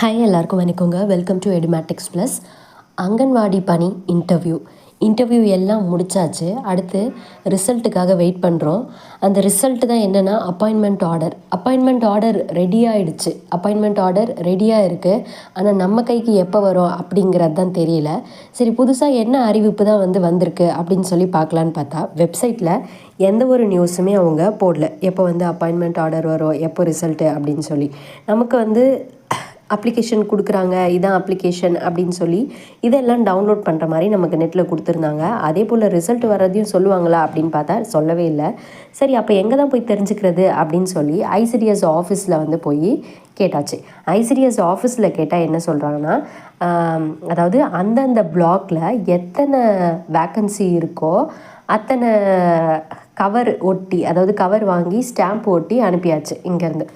Hi எல்லாருக்கும் வணக்கங்க. Welcome to Edumatics plus anganwadi பணி இன்டர்வியூ இன்டர்வியூ எல்லாம் முடிச்சாச்சு. அடுத்து ரிசல்ட்டுக்காக வெயிட் பண்ணுறோம் அந்த ரிசல்ட்டு தான் என்னென்னா appointment order appointment order ready ஆகிடுச்சு அப்பாயின்மெண்ட் ஆர்டர் ரெடியாக இருக்குது ஆனால் நம்ம கைக்கு எப்போ வரும் அப்படிங்கிறது தான் தெரியல. சரி புதுசாக என்ன அறிவிப்பு தான் வந்து வந்திருக்கு அப்படின்னு சொல்லி பார்க்கலான்னு பார்த்தா வெப்சைட்டில் எந்த ஒரு நியூஸுமே அவங்க போடல. எப்போ வந்து அப்பாயின்மெண்ட் ஆர்டர் வரும் எப்போ ரிசல்ட்டு அப்படின்னு சொல்லி. நமக்கு வந்து அப்ளிகேஷன் கொடுக்குறாங்க இதான் அப்ளிகேஷன் அப்படின்னு சொல்லி இதெல்லாம் டவுன்லோட் பண்ணுற மாதிரி நமக்கு நெட்டில் கொடுத்துருந்தாங்க. அதே போல் ரிசல்ட் வர்றதையும் சொல்லுவாங்களா அப்படின்னு பார்த்தா சொல்லவே இல்லை. சரி அப்போ எங்கே தான் போய் தெரிஞ்சுக்கிறது அப்படின்னு சொல்லி ஐசிடிஎஸ் ஆஃபீஸில் வந்து போய் கேட்டாச்சு. ஐசிடிஎஸ் ஆஃபீஸில் கேட்டால் என்ன சொல்கிறாங்கன்னா அதாவது அந்தந்த பிளாக்ல எத்தனை வேக்கன்சி இருக்கோ அத்தனை கவர் ஒட்டி அதாவது கவர் வாங்கி ஸ்டாம்ப் ஒட்டி அனுப்பியாச்சு இங்கேருந்து.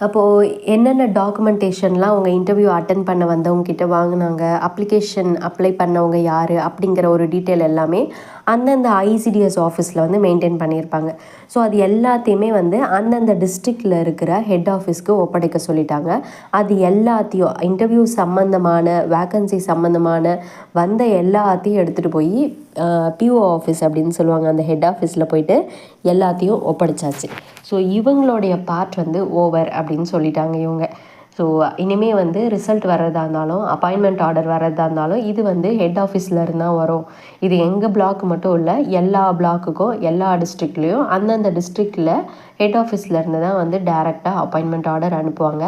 அப்போது என்னென்ன டாக்குமெண்டேஷன்லாம் அவங்க இன்டர்வியூ அட்டன் பண்ண வந்தவங்க கிட்ட வாங்கினாங்க? அப்ளிகேஷன் அப்ளை பண்ணவங்க யார்? அப்படிங்கிற ஒரு டீட்டெயில் எல்லாமே அந்தந்த ஐசிடிஎஸ் ஆஃபீஸில் வந்து மெயின்டைன் பண்ணியிருப்பாங்க. ஸோ அது எல்லாத்தையுமே வந்து அந்தந்த டிஸ்ட்ரிக்டில் இருக்கிற ஹெட் ஆஃபீஸ்க்கு ஒப்படைக்க சொல்லிட்டாங்க. அது எல்லாத்தையும் இன்டர்வியூ சம்மந்தமான வேக்கன்சி சம்மந்தமான வந்த எல்லாத்தையும் எடுத்துகிட்டு போய் பிஓ ஆஃபீஸ் அப்படின்னு சொல்லுவாங்க. அந்த ஹெட் ஆஃபீஸில் போயிட்டு எல்லாத்தையும் ஒப்படைச்சாச்சு. ஸோ இவங்களுடைய பார்ட் வந்து ஓவர் அப்படின்னு சொல்லிட்டாங்க இவங்க. ஸோ இனிமேல் வந்து ரிசல்ட் வர்றதா இருந்தாலும் அப்பாயின்மெண்ட் ஆர்டர் வர்றதா இருந்தாலும் இது வந்து ஹெட் ஆஃபீஸில் இருந்தால் வரும். இது எங்கள் பிளாக் மட்டும் இல்லை எல்லா பிளாக்குக்கும் எல்லா டிஸ்ட்ரிக்ட்லேயும் அந்தந்த டிஸ்ட்ரிக்டில் ஹெட் ஆஃபீஸில் இருந்து தான் வந்து டேரெக்டாக அப்பாயின்மெண்ட் ஆர்டர் அனுப்புவாங்க.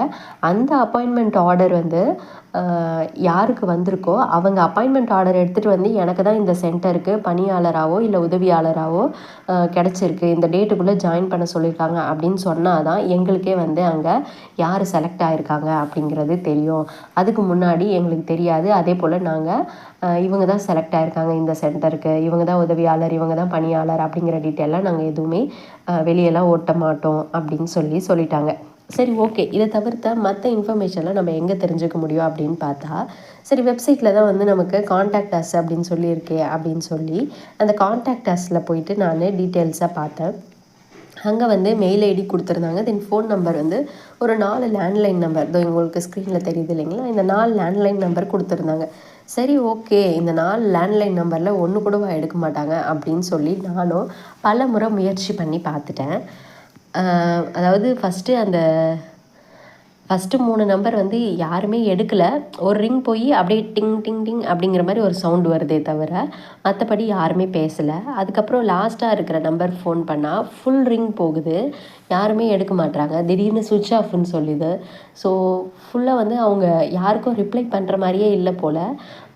அந்த அப்பாயின்மெண்ட் ஆர்டர் வந்து யாருக்கு வந்திருக்கோ அவங்க அப்பாயின்மெண்ட் ஆர்டர் எடுத்துகிட்டு வந்து எனக்கு தான் இந்த சென்டருக்கு பணியாளராகவோ இல்லை உதவியாளராகவோ கிடச்சிருக்கு. இந்த டேட்டுக்குள்ளே ஜாயின் பண்ண சொல்லியிருக்காங்க அப்படின்னு சொன்னால் தான் எங்களுக்கே வந்து அங்கே யார் செலக்ட் ஆகிருக்காங்க அப்படிங்கிறது தெரியும். அதுக்கு முன்னாடி எங்களுக்கு தெரியாது. அதே போல் நாங்கள் இவங்க தான் செலக்ட் ஆகிருக்காங்க இந்த சென்டருக்கு இவங்க தான் உதவியாளர் இவங்க தான் பணியாளர் அப்படிங்கிற டீட்டெயிலாம் நாங்கள் எதுவுமே வெளியெல்லாம் ஓட்ட மாட்டோம் அப்படின்னு சொல்லி சொல்லிட்டாங்க. சரி ஓகே இதை தவிர்த்த மற்ற இன்ஃபர்மேஷன்லாம் நம்ம எங்கே தெரிஞ்சுக்க முடியும் அப்படின்னு பார்த்தா சரி வெப்சைட்டில் தான் வந்து நமக்கு காண்டாக்ட் அஸ் அப்படின்னு சொல்லியிருக்கே அப்படின்னு சொல்லி அந்த காண்டாக்ட் அஸில் போயிட்டு நான் டீட்டெயில்ஸாக பார்த்தேன். அங்கே வந்து மெயில் ஐடி கொடுத்துருந்தாங்க. தென் ஃபோன் நம்பர் வந்து ஒரு நாலு லேண்ட்லைன் நம்பர் இதோ உங்களுக்கு ஸ்க்ரீனில் தெரியுது இல்லைங்களா? இந்த நாலு லேண்ட்லைன் நம்பர் கொடுத்துருந்தாங்க. சரி ஓகே இந்த நாலு லேண்ட்லைன் நம்பரில் ஒன்று கூடவா எடுக்க மாட்டாங்க அப்படின்னு சொல்லி நானும் பல முறை முயற்சி பண்ணி பார்த்துட்டேன். அதாவது ஃபஸ்ட்டு அந்த ஃபஸ்ட்டு மூணு நம்பர் வந்து யாருமே எடுக்கலை. ஒரு ரிங் போய் அப்படியே டிங் டிங் டிங் அப்படிங்கிற மாதிரி ஒரு சவுண்டு வருதே தவிர மற்றபடி யாருமே பேசலை. அதுக்கப்புறம் லாஸ்ட்டாக இருக்கிற நம்பர் ஃபோன் பண்ணால் ஃபுல் ரிங் போகுது. யாருமே எடுக்க மாட்டுறாங்க திடீர்னு சுவிட்ச் ஆஃப்னு சொல்லுது. ஸோ ஃபுல்லாக வந்து அவங்க யாருக்கும் ரிப்ளை பண்ணுற மாதிரியே இல்லை போல்.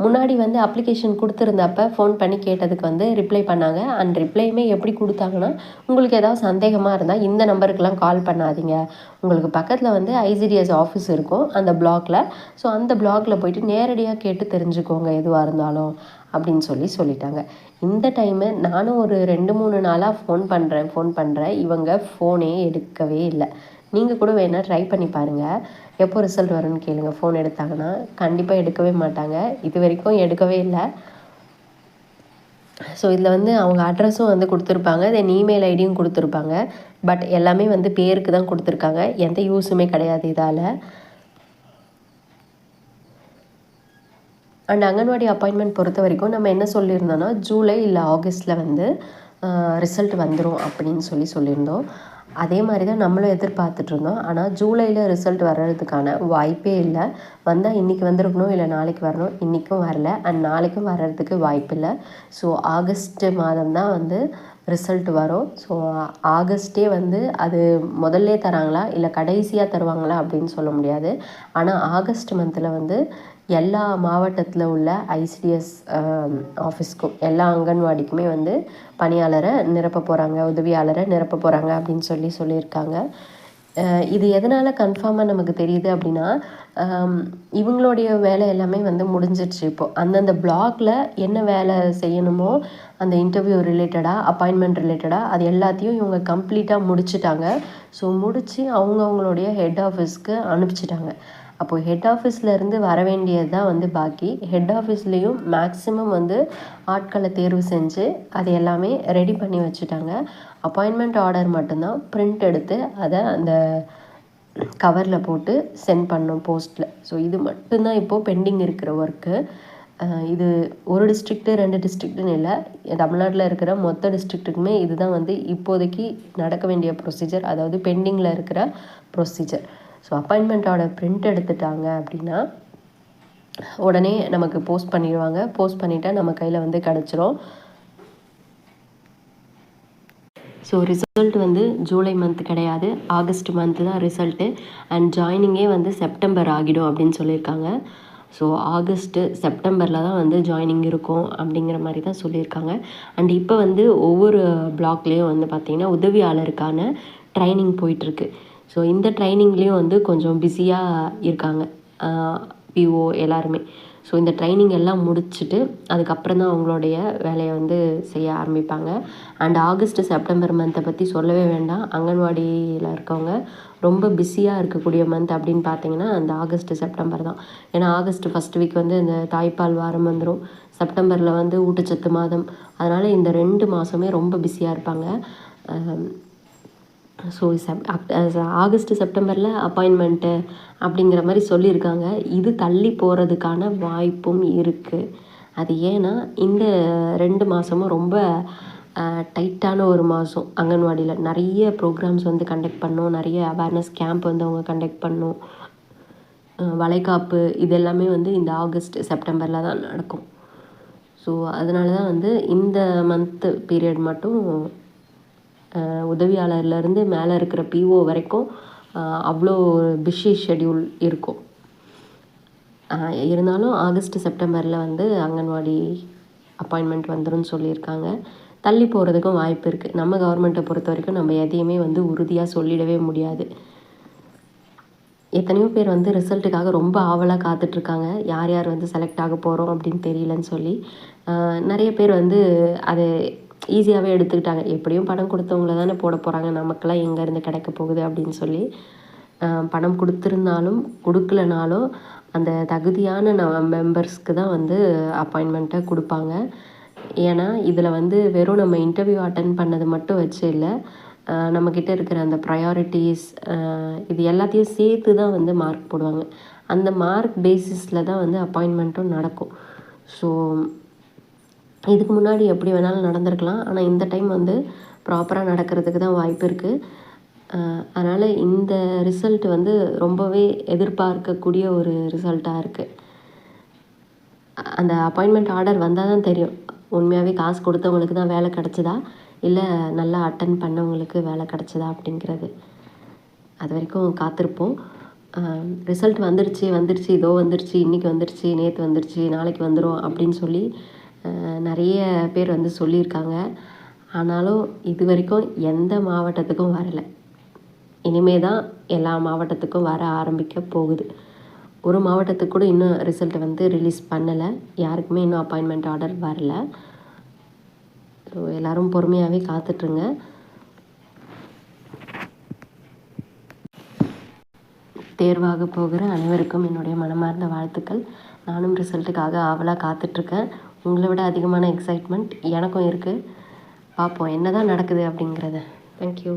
முன்னாடி வந்து அப்ளிகேஷன் கொடுத்துருந்தப்ப ஃபோன் பண்ணி கேட்டதுக்கு வந்து ரிப்ளை பண்ணாங்க. அண்ட் ரிப்ளையுமே எப்படி கொடுத்தாங்கன்னா உங்களுக்கு ஏதாவது சந்தேகமாக இருந்தால் இந்த நம்பருக்கெலாம் கால் பண்ணாதீங்க. உங்களுக்கு பக்கத்தில் வந்து ஐசிடிஎஸ் ஆஃபீஸ் இருக்கும். அந்த பிளாக்ல ஸோ அந்த பிளாக்ல போயிட்டு நேரடியாக கேட்டு தெரிஞ்சுக்கோங்க எதுவாக இருந்தாலும். அப்படின்னு சொல்லி சொல்லிட்டாங்க. இந்த டைமு நானும் ஒரு ரெண்டு மூணு நாளாக ஃபோன் பண்ணுறேன் ஃபோன் பண்ணுறேன் இவங்க ஃபோனே எடுக்கவே இல்லை. நீங்கள் கூட வேணால் ட்ரை பண்ணி பாருங்கள் எப்போ ரிசல்ட் வரும்னு கேளுங்க. ஃபோன் எடுத்தாங்கன்னா கண்டிப்பாக எடுக்கவே மாட்டாங்க. இது வரைக்கும் எடுக்கவே இல்லை. ஸோ இதில் வந்து அவங்க அட்ரஸும் வந்து கொடுத்துருப்பாங்க. தென் இமெயில் ஐடியும் கொடுத்துருப்பாங்க. பட் எல்லாமே வந்து பேருக்கு தான் கொடுத்துருக்காங்க. எந்த யூஸுமே கிடையாது இதால். அண்ட் அங்கன்வாடி அப்பாயின்மெண்ட் பொறுத்த வரைக்கும் நம்ம என்ன சொல்லியிருந்தோன்னா ஜூலை இல்லை ஆகஸ்ட்டில் வந்து ரிசல்ட் வந்துடும் அப்படின்னு சொல்லி சொல்லியிருந்தோம். அதே மாதிரி தான் நம்மளும் எதிர்பார்த்துட்டு இருந்தோம். ஆனால் ஜூலையில் ரிசல்ட் வர்றதுக்கான வாய்ப்பே இல்லை. வந்தால் இன்றைக்கி வந்திருக்கணும் இல்லை நாளைக்கு வரணும் இன்றைக்கும் வரல. அண்ட் நாளைக்கும் வர்றதுக்கு வாய்ப்பு இல்லை. ஸோ ஆகஸ்ட் மாதம் தான் வந்து ரிசல்ட் வரும். ஸோ ஆகஸ்ட்டே வந்து அது முதல்ல தராங்களா இல்லை கடைசியாக தருவாங்களா அப்படின்னு சொல்ல முடியாது. ஆனால் ஆகஸ்ட் மந்தில் வந்து எல்லா மாவட்டத்தில் உள்ள ஐசிடிஎஸ் ஆஃபீஸ்க்கும் எல்லா அங்கன்வாடிக்குமே வந்து பணியாளரை நிரப்ப போகிறாங்க உதவியாளரை நிரப்ப போகிறாங்க அப்படின்னு சொல்லி சொல்லியிருக்காங்க. இது எதனால் கன்ஃபார்மாக நமக்கு தெரியுது அப்படின்னா இவங்களுடைய வேலை எல்லாமே வந்து முடிஞ்சிடுச்சு இப்போது அந்தந்த பிளாக்ல என்ன வேலை செய்யணுமோ அந்த இன்டர்வியூ ரிலேட்டடாக அப்பாயின்மெண்ட் ரிலேட்டடாக அது எல்லாத்தையும் இவங்க கம்ப்ளீட்டாக முடிச்சிட்டாங்க. ஸோ முடித்து அவங்கவுங்களுடைய ஹெட் ஆஃபீஸ்க்கு அனுப்பிச்சிட்டாங்க. அப்போது ஹெட் ஆஃபீஸ்லேருந்து வர வேண்டியது தான் வந்து பாக்கி. ஹெட் ஆஃபீஸ்லேயும் மேக்ஸிமம் வந்து ஆட்களை தேர்வு செஞ்சு அது எல்லாமே ரெடி பண்ணி வச்சுட்டாங்க. அப்பாயின்மெண்ட் ஆர்டர் மட்டும்தான் ப்ரிண்ட் எடுத்து அதை அந்த கவரில் போட்டு சென்ட் பண்ணோம் போஸ்ட்டில் ஸோ இது மட்டும்தான் இப்போது பெண்டிங் இருக்கிற ஒர்க்கு இது ஒரு டிஸ்ட்ரிக்ட்டு ரெண்டு டிஸ்ட்ரிக்ட்டுன்னு இல்லை. தமிழ்நாட்டில் இருக்கிற மொத்த டிஸ்ட்ரிக்ட்டுக்குமே இதுதான் வந்து இப்போதைக்கு நடக்க வேண்டிய ப்ரொசீஜர் அதாவது பெண்டிங்கில் இருக்கிற ப்ரொசீஜர் ஸோ அப்பாயின்மெண்ட்டோட பிரிண்ட் எடுத்துட்டாங்க அப்படின்னா உடனே நமக்கு போஸ்ட் பண்ணிடுவாங்க. போஸ்ட் பண்ணிவிட்டா நம்ம கையில் வந்து கிடச்சிரும். ஸோ ரிசல்ட் வந்து ஜூலை மந்த் கிடையாது. ஆகஸ்ட் மந்த்து தான் ரிசல்ட்டு அண்ட் ஜாயினிங்கே வந்து செப்டம்பர் ஆகிடும் அப்படின்னு சொல்லியிருக்காங்க. ஸோ ஆகஸ்ட்டு செப்டம்பரில் தான் வந்து ஜாயினிங் இருக்கும் அப்படிங்கிற மாதிரி தான் சொல்லியிருக்காங்க. அண்ட் இப்போ வந்து ஒவ்வொரு பிளாக்லேயும் வந்து பார்த்திங்கன்னா உதவியாளருக்கான ட்ரைனிங் போயிட்டுருக்கு ஸோ இந்த ட்ரைனிங்லேயும் வந்து கொஞ்சம் பிஸியாக இருக்காங்க. பிஓ எல்லாருமே. ஸோ இந்த ட்ரைனிங் எல்லாம் முடிச்சுட்டு அதுக்கப்புறம் தான் அவங்களுடைய வேலையை வந்து செய்ய ஆரம்பிப்பாங்க. அண்ட் ஆகஸ்ட் செப்டம்பர் மந்த்தை பற்றி சொல்லவே வேண்டாம். அங்கன்வாடியில் இருக்கவங்க ரொம்ப பிஸியாக இருக்கக்கூடிய மந்த் அப்படின்னு பார்த்தீங்கன்னா அந்த ஆகஸ்ட் செப்டம்பர் தான். ஏன்னா ஆகஸ்ட் ஃபஸ்ட் வீக் வந்து இந்த தாய்ப்பால் வாரம் வந்துடும் செப்டம்பரில் வந்து ஊட்டச்சத்து மாதம். அதனால் இந்த ரெண்டு மாதமே ரொம்ப பிஸியாக இருப்பாங்க. ஸோ செப் ஆகஸ்ட் செப்டம்பரில் அப்பாயின்மெண்ட்டு அப்படிங்கிற மாதிரி சொல்லியிருக்காங்க. இது தள்ளி போகிறதுக்கான வாய்ப்பும் இருக்குது அது ஏன்னா இந்த ரெண்டு மாதமும் ரொம்ப டைட்டான ஒரு மாதம் அங்கன்வாடியில். நிறைய ப்ரோக்ராம்ஸ் வந்து கண்டக்ட் பண்ணோம். நிறைய அவேர்னஸ் கேம்ப் வந்து அவங்க கண்டக்ட் பண்ணோம். வளைகாப்பு இதெல்லாமே வந்து இந்த ஆகஸ்ட் செப்டம்பரில் தான் நடக்கும். ஸோ அதனால தான் வந்து இந்த மந்த்து பீரியட் மட்டும் உதவியாளர்லேருந்து மேலே இருக்கிற பிஓ வரைக்கும் அவ்வளோ ஒரு பிஸி ஷெட்யூல் இருக்கும். இருந்தாலும் ஆகஸ்ட் செப்டம்பரில் வந்து அங்கன்வாடி அப்பாயின்மெண்ட் வந்துடும் சொல்லியிருக்காங்க. தள்ளி போகிறதுக்கும் வாய்ப்பு இருக்குது நம்ம கவர்மெண்ட்டை பொறுத்த வரைக்கும் நம்ம எதையுமே வந்து உறுதியாக சொல்லிடவே முடியாது. எத்தனையோ பேர் வந்து ரிசல்ட்டுக்காக ரொம்ப ஆவலாக காத்துட்ருக்காங்க யார் யார் வந்து செலக்ட் ஆக போகிறோம் அப்படின்னு தெரியலன்னு சொல்லி நிறைய பேர் வந்து அதை ஈஸியாகவே எடுத்துக்கிட்டாங்க. எப்படியும் பணம் கொடுத்தவங்கள தானே போட போகிறாங்க நமக்கெல்லாம் எங்கேருந்து கிடைக்க போகுது அப்படின்னு சொல்லி பணம் கொடுத்துருந்தாலும் கொடுக்கலனாலும் அந்த தகுதியான ந மெம்பர்ஸ்க்கு தான் வந்து அப்பாயின்மெண்ட்டை கொடுப்பாங்க. ஏன்னா இதில் வந்து வெறும் நம்ம இன்டர்வியூ அட்டன் பண்ணது மட்டும் வச்சு இல்லை நம்மக்கிட்ட இருக்கிற அந்த ப்ரையாரிட்டிஸ் இது எல்லாத்தையும் சேர்த்து தான் வந்து மார்க் போடுவாங்க. அந்த மார்க் பேசிஸில் தான் வந்து அப்பாயின்மெண்ட்டும் நடக்கும். ஸோ இதுக்கு முன்னாடி எப்படி வேணாலும் நடந்திருக்கலாம். ஆனால் இந்த டைம் வந்து ப்ராப்பராக நடக்கிறதுக்கு தான் வாய்ப்பு இருக்குது அதனால் இந்த ரிசல்ட் வந்து ரொம்பவே எதிர்பார்க்கக்கூடிய ஒரு ரிசல்ட்டாக இருக்குது அந்த அப்பாயின்மெண்ட் ஆர்டர் வந்தால் தான் தெரியும். உண்மையாகவே காசு கொடுத்தவங்களுக்கு தான் வேலை கிடச்சிதா? இல்லை நல்லா அட்டன் பண்ணவங்களுக்கு வேலை கிடச்சிதா அப்படிங்கிறது. அது வரைக்கும் காத்திருப்போம். ரிசல்ட் வந்துருச்சு வந்துருச்சு இதோ வந்துருச்சு இன்றைக்கி வந்துருச்சு நேற்று வந்துருச்சு நாளைக்கு வந்துடும் அப்படின்னு சொல்லி நிறைய பேர் வந்து சொல்லியிருக்காங்க. ஆனாலும் இது வரைக்கும் எந்த மாவட்டத்துக்கும் வரலை. இனிமே தான் எல்லா மாவட்டத்துக்கும் வர ஆரம்பிக்க போகுது. ஒரு மாவட்டத்துக்கு கூட இன்னும் ரிசல்ட்டை வந்து ரிலீஸ் பண்ணலை. யாருக்குமே இன்னும் அப்பாயின்மெண்ட் ஆர்டர் வரல. ஸோ எல்லோரும் பொறுமையாகவே காத்துட்ருங்க. தேர்வாக போகிற அனைவருக்கும் என்னுடைய மனமார்ந்த வாழ்த்துக்கள். நானும் ரிசல்ட்டுக்காக ஆவலாக காத்துட்ருக்கேன். உங்களை விட அதிகமான எக்ஸைட்மெண்ட் எனக்கும் இருக்குது பார்ப்போம் என்ன தான் நடக்குது அப்படிங்கிறத. தேங்க்யூ